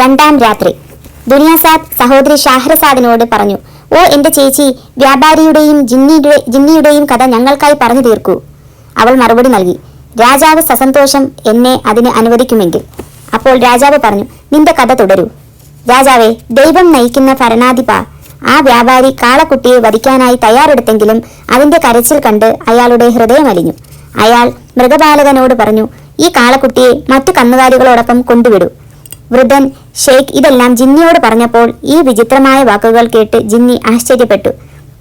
രണ്ടാം രാത്രി. ദുനിയാസാദ് സഹോദരി ഷാഹ്രസാദിനോട് പറഞ്ഞു ഓ എന്റെ ചേച്ചി വ്യാപാരിയുടെയും ജിന്നിയുടെ ജിന്നിയുടെയും കഥ ഞങ്ങൾക്കായി പറഞ്ഞു തീർക്കൂ. അവൾ മറുപടി നൽകി രാജാവ് സസന്തോഷം എന്നെ അതിന് അനുവദിക്കുമെങ്കിൽ. അപ്പോൾ രാജാവ് പറഞ്ഞു നിന്റെ കഥ തുടരൂ. രാജാവെ ദൈവം നയിക്കുന്ന ഭരണാധിപ ആ വ്യാപാരി കാളക്കുട്ടിയെ വധിക്കാനായി തയ്യാറെടുത്തെങ്കിലും അതിന്റെ കരച്ചിൽ കണ്ട് അയാളുടെ ഹൃദയം അലിഞ്ഞു. അയാൾ മൃഗപാലകനോട് പറഞ്ഞു ഈ കാളക്കുട്ടിയെ മറ്റു കന്നുകാലികളോടൊപ്പം കൊണ്ടുവിടൂ. വൃദ്ധൻ ഷെയ്ഖ് ഇതെല്ലാം ജിന്നിയോട് പറഞ്ഞപ്പോൾ ഈ വിചിത്രമായ വാക്കുകൾ കേട്ട് ജിന്നി ആശ്ചര്യപ്പെട്ടു.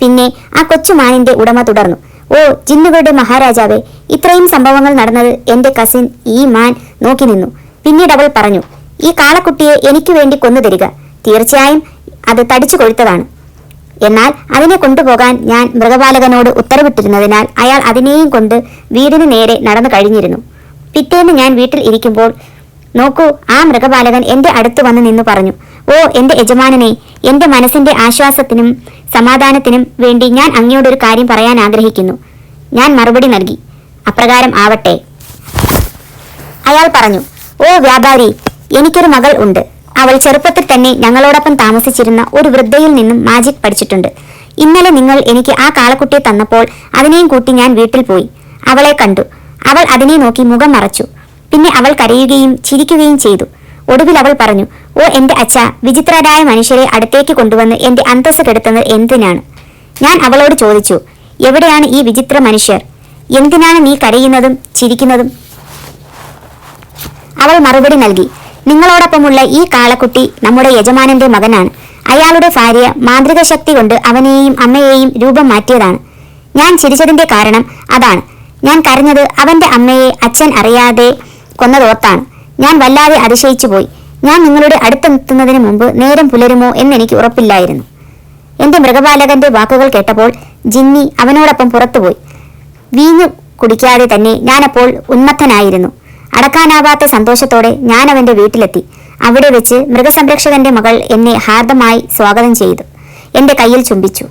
പിന്നെ ആ കൊച്ചുമാനിന്റെ ഉടമ തുടർന്നു. ഓ ജിന്നുകളുടെ മഹാരാജാവേ ഇത്രയും സംഭവങ്ങൾ നടന്നത് എന്റെ കസിൻ ഈ മാൻ നോക്കി നിന്നു. പിന്നീട് അവൾ പറഞ്ഞു ഈ കാളക്കുട്ടിയെ എനിക്ക് വേണ്ടി കൊന്നു തരിക. തീർച്ചയായും അത് തടിച്ചു കൊഴുത്തതാണ്. എന്നാൽ അതിനെ കൊണ്ടുപോകാൻ ഞാൻ മൃഗപാലകനോട് ഉത്തരവിട്ടിരുന്നതിനാൽ അയാൾ അതിനെയും കൊണ്ട് വീടിന് നേരെ നടന്നു കഴിഞ്ഞിരുന്നു. പിറ്റേന്ന് ഞാൻ വീട്ടിൽ ഇരിക്കുമ്പോൾ നോക്കൂ ആ മൃഗപാലകൻ എന്റെ അടുത്ത് വന്ന് നിന്ന് പറഞ്ഞു ഓ എന്റെ യജമാനനെ എന്റെ മനസ്സിന്റെ ആശ്വാസത്തിനും സമാധാനത്തിനും വേണ്ടി ഞാൻ അങ്ങയോടൊരു കാര്യം പറയാൻ ആഗ്രഹിക്കുന്നു. ഞാൻ മറുപടി നൽകി അപ്രകാരം ആവട്ടെ. അയാൾ പറഞ്ഞു ഓ വ്യാപാരി എനിക്കൊരു മകൾ ഉണ്ട്. അവൾ ചെറുപ്പത്തിൽ തന്നെ ഞങ്ങളോടൊപ്പം താമസിച്ചിരുന്ന ഒരു വൃദ്ധയിൽ നിന്നും മാജിക് പഠിച്ചിട്ടുണ്ട്. ഇന്നലെ നിങ്ങൾ എനിക്ക് ആ കാളക്കുട്ടിയെ തന്നപ്പോൾ അതിനെയും കൂട്ടി ഞാൻ വീട്ടിൽ പോയി. അവളെ കണ്ടു. അവൾ അതിനെ നോക്കി മുഖം മറച്ചു. പിന്നെ അവൾ കരയുകയും ചിരിക്കുകയും ചെയ്തു. ഒടുവിൽ അവൾ പറഞ്ഞു ഓ എന്റെ അച്ഛ വിചിത്രരായ മനുഷ്യരെ അടുത്തേക്ക് കൊണ്ടുവന്ന് എന്റെ അന്തസ് കെടുത്തുന്നത് എന്തിനാണ്? ഞാൻ അവളോട് ചോദിച്ചു എവിടെയാണ് ഈ വിചിത്ര മനുഷ്യർ? എന്തിനാണ് നീ കരയുന്നതും ചിരിക്കുന്നതും? അവൾ മറുപടി നൽകി നിങ്ങളോടൊപ്പമുള്ള ഈ കാളക്കുട്ടി നമ്മുടെ യജമാനന്റെ മകനാണ്. അയാളുടെ ഭാര്യ മാന്ത്രിക ശക്തി കൊണ്ട് അവനെയും അമ്മയെയും രൂപം മാറ്റിയതാണ്. ഞാൻ ചിരിച്ചതിന്റെ കാരണം അതാണ്. ഞാൻ കരഞ്ഞത് അവന്റെ അമ്മയെ അച്ഛൻ അറിയാതെ കൊന്നതോർത്താണ്. ഞാൻ വല്ലാതെ അതിശയിച്ചു പോയി ഞാൻ നിങ്ങളുടെ അടുത്തെത്തുന്നതിന് മുമ്പ് നേരം പുലരുമോ എന്നെനിക്ക് ഉറപ്പില്ലായിരുന്നു. എന്റെ മൃഗപാലകന്റെ വാക്കുകൾ കേട്ടപ്പോൾ ജിന്നി അവനോടൊപ്പം പുറത്തുപോയി. വീഞ്ഞു കുടിക്കാതെ തന്നെ ഞാനപ്പോൾ ഉന്മത്തനായിരുന്നു. അടക്കാനാവാത്ത സന്തോഷത്തോടെ ഞാൻ അവന്റെ വീട്ടിലെത്തി. അവിടെ വെച്ച് മൃഗസംരക്ഷകന്റെ മകൾ എന്നെ ഹാർദമായി സ്വാഗതം ചെയ്തു. എന്റെ കയ്യിൽ ചുംബിച്ചു.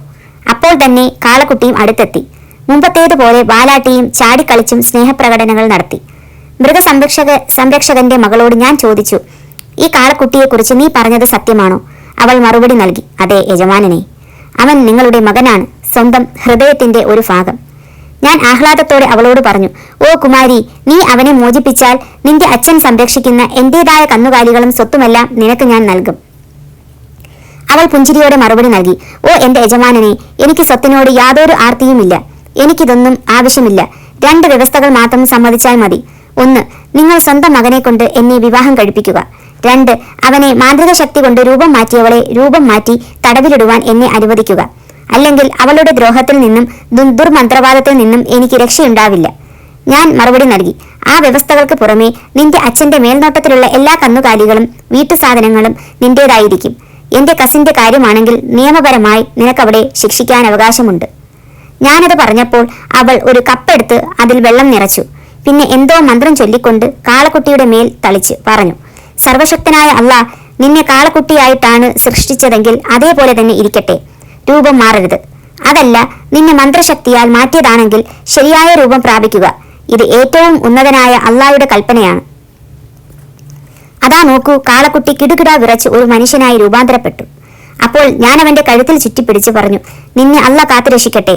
അപ്പോൾ തന്നെ കാളക്കുട്ടിയും അടുത്തെത്തി. മുമ്പത്തേതുപോലെ ബാലാട്ടിയും ചാടിക്കളിച്ചും സ്നേഹപ്രകടനങ്ങൾ നടത്തി. മൃഗസംരക്ഷക സംരക്ഷകന്റെ മകളോട് ഞാൻ ചോദിച്ചു ഈ കാളക്കുട്ടിയെക്കുറിച്ച് നീ പറഞ്ഞത് സത്യമാണോ? അവൾ മറുപടി നൽകി അതെ യജമാനനെ. അവൻ നിങ്ങളുടെ മകനാണ് സ്വന്തം ഹൃദയത്തിന്റെ ഒരു ഭാഗം. ഞാൻ ആഹ്ലാദത്തോടെ അവളോട് പറഞ്ഞു ഓ കുമാരി നീ അവനെ മോചിപ്പിച്ചാൽ നിന്റെ അച്ഛൻ സംരക്ഷിക്കുന്ന എന്റേതായ കന്നുകാലികളും സ്വത്തുമെല്ലാം നിനക്ക് ഞാൻ നൽകും. അവൾ പുഞ്ചിരിയോടെ മറുപടി നൽകി ഓ എന്റെ യജമാനനെ എനിക്ക് സ്വത്തിനോട് യാതൊരു ആർത്തിയുമില്ല. എനിക്കിതൊന്നും ആവശ്യമില്ല. രണ്ട് വ്യവസ്ഥകൾ മാത്രം സമ്മതിച്ചാൽ മതി. ഒന്ന് നിങ്ങൾ സ്വന്തം മകനെ കൊണ്ട് എന്നെ വിവാഹം കഴിപ്പിക്കുക. രണ്ട് അവനെ മാന്ത്രിക ശക്തി കൊണ്ട് രൂപം മാറ്റിയവളെ രൂപം മാറ്റി തടവിലിടുവാൻ എന്നെ അനുവദിക്കുക. അല്ലെങ്കിൽ അവളുടെ ദ്രോഹത്തിൽ നിന്നും ദുർമന്ത്രവാദത്തിൽ നിന്നും എനിക്ക് രക്ഷയുണ്ടാവില്ല. ഞാൻ മറുപടി നൽകി. ആ വ്യവസ്ഥകൾക്ക് പുറമേ നിന്റെ അച്ഛന്റെ മേൽനോട്ടത്തിലുള്ള എല്ലാ കന്നുകാലികളും വീട്ടു സാധനങ്ങളും നിന്റേതായിരിക്കും. എന്റെ കസിന്റെ കാര്യമാണെങ്കിൽ നിയമപരമായി നിനക്കവിടെ ശിക്ഷിക്കാൻ അവകാശമുണ്ട്. ഞാനത് പറഞ്ഞപ്പോൾ അവൾ ഒരു കപ്പെടുത്ത് അതിൽ വെള്ളം നിറച്ചു. പിന്നെ എന്തോ മന്ത്രം ചൊല്ലിക്കൊണ്ട് കാളക്കുട്ടിയുടെ മേൽ തളിച്ച് പറഞ്ഞു. സർവശക്തനായ അല്ല നിന്നെ കാളക്കുട്ടിയായിട്ടാണ് സൃഷ്ടിച്ചതെങ്കിൽ അതേപോലെ തന്നെ ഇരിക്കട്ടെ. രൂപം മാറരുത്. അതല്ല നിന്നെ മന്ത്രശക്തിയാൽ മാറ്റിയതാണെങ്കിൽ ശരിയായ രൂപം പ്രാപിക്കുക. ഇത് ഏറ്റവും ഉന്നതനായ അള്ളായുടെ കൽപ്പനയാണ്. അതാ നോക്കൂ കാളക്കുട്ടി കിടുകിടാ വിറച്ച് ഒരു മനുഷ്യനായി രൂപാന്തരപ്പെട്ടു. അപ്പോൾ ഞാൻ അവന്റെ കഴുത്തിൽ ചുറ്റിപ്പിടിച്ച് പറഞ്ഞു നിന്നെ അല്ല കാത്തുരക്ഷിക്കട്ടെ.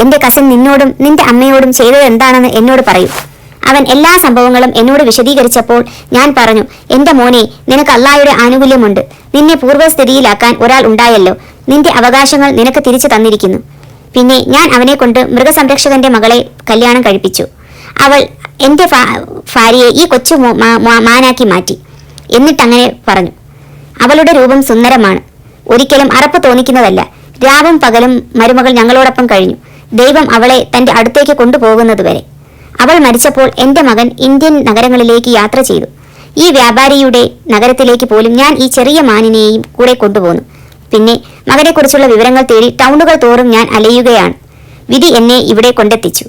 എന്റെ കസിൻ നിന്നോടും നിന്റെ അമ്മയോടും ചെയ്തത് എന്താണെന്ന് എന്നോട് പറയൂ. അവൻ എല്ലാ സംഭവങ്ങളും എന്നോട് വിശദീകരിച്ചപ്പോൾ ഞാൻ പറഞ്ഞു എന്റെ മോനെ നിനക്ക് അള്ളായുടെ ആനുകൂല്യമുണ്ട്. നിന്നെ പൂർവസ്ഥിതിയിലാക്കാൻ ഒരാൾ ഉണ്ടായല്ലോ. നിന്റെ അവകാശങ്ങൾ നിനക്ക് തിരിച്ചു തന്നിരിക്കുന്നു. പിന്നെ ഞാൻ അവനെ കൊണ്ട് മൃഗസംരക്ഷകന്റെ മകളെ കല്യാണം കഴിപ്പിച്ചു. അവൾ എന്റെ ഭാര്യയെ ഈ കൊച്ചു മാനാക്കി മാറ്റി എന്നിട്ടങ്ങനെ പറഞ്ഞു. അവളുടെ രൂപം സുന്ദരമാണ്. ഒരിക്കലും അറപ്പ് തോന്നിക്കുന്നതല്ല. രാവും പകലും മരുമകൾ ഞങ്ങളോടൊപ്പം കഴിഞ്ഞു. ദൈവം അവളെ തന്റെ അടുത്തേക്ക് കൊണ്ടുപോകുന്നതുവരെ. അവൾ മരിച്ചപ്പോൾ എന്റെ മകൻ ഇന്ത്യൻ നഗരങ്ങളിലേക്ക് യാത്ര ചെയ്തു. ഈ വ്യാപാരിയുടെ നഗരത്തിലേക്ക് പോലും ഞാൻ ഈ ചെറിയ മാനിനെയും കൂടെ കൊണ്ടുപോകുന്നു പിന്നെ മകനെക്കുറിച്ചുള്ള വിവരങ്ങൾ തേടി ടൗണുകൾ തോറും ഞാൻ അലയുകയാണ്. വിധി എന്നെ ഇവിടെ കൊണ്ടെത്തിച്ചു.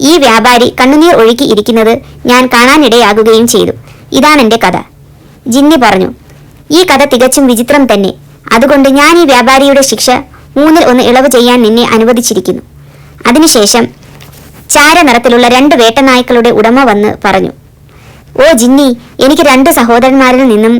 ഈ വ്യാപാരി കണ്ണുനീർ ഒഴുക്കി ഇരിക്കുന്നത് ഞാൻ കാണാനിടയാകുകയും ചെയ്തു. ഇതാണ് എന്റെ കഥ. ജിന്നി പറഞ്ഞു ഈ കഥ തികച്ചും വിചിത്രം തന്നെ. അതുകൊണ്ട് ഞാൻ ഈ വ്യാപാരിയുടെ ശിക്ഷ മൂന്നിൽ ഒന്ന് ഇളവ് ചെയ്യാൻ നിന്നെ അനുവദിച്ചിരിക്കുന്നു. അതിനുശേഷം ചാര നിറത്തിലുള്ള രണ്ട് വേട്ടനായ്ക്കളുടെ ഉടമ വന്ന് പറഞ്ഞു ഓ ജിന്നി എനിക്ക് രണ്ട് സഹോദരന്മാരിൽ നിന്നും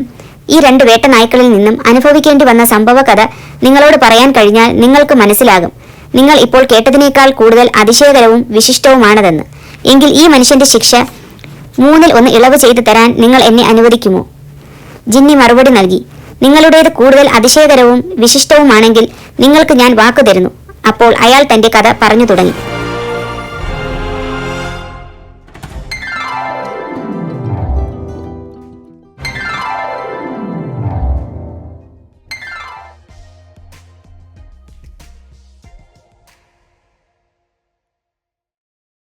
ഈ രണ്ട് വേട്ടനായ്ക്കളിൽ നിന്നും അനുഭവിക്കേണ്ടി വന്ന സംഭവ കഥ നിങ്ങളോട് പറയാൻ കഴിഞ്ഞാൽ നിങ്ങൾക്ക് മനസ്സിലാകും. നിങ്ങൾ ഇപ്പോൾ കേട്ടതിനേക്കാൾ കൂടുതൽ അതിശയകരവും വിശിഷ്ടവുമാണതെന്ന് എങ്കിൽ ഈ മനുഷ്യന്റെ ശിക്ഷ മൂന്നിൽ ഒന്ന് ഇളവ് ചെയ്തു തരാൻ നിങ്ങൾ എന്നെ അനുവദിക്കുമോ? ജിന്നി മറുപടി നൽകി നിങ്ങളുടേത് കൂടുതൽ അതിശയകരവും വിശിഷ്ടവുമാണെങ്കിൽ നിങ്ങൾക്ക് ഞാൻ വാക്കു തരുന്നു. അപ്പോൾ അയാൾ തന്റെ കഥ പറഞ്ഞു തുടങ്ങി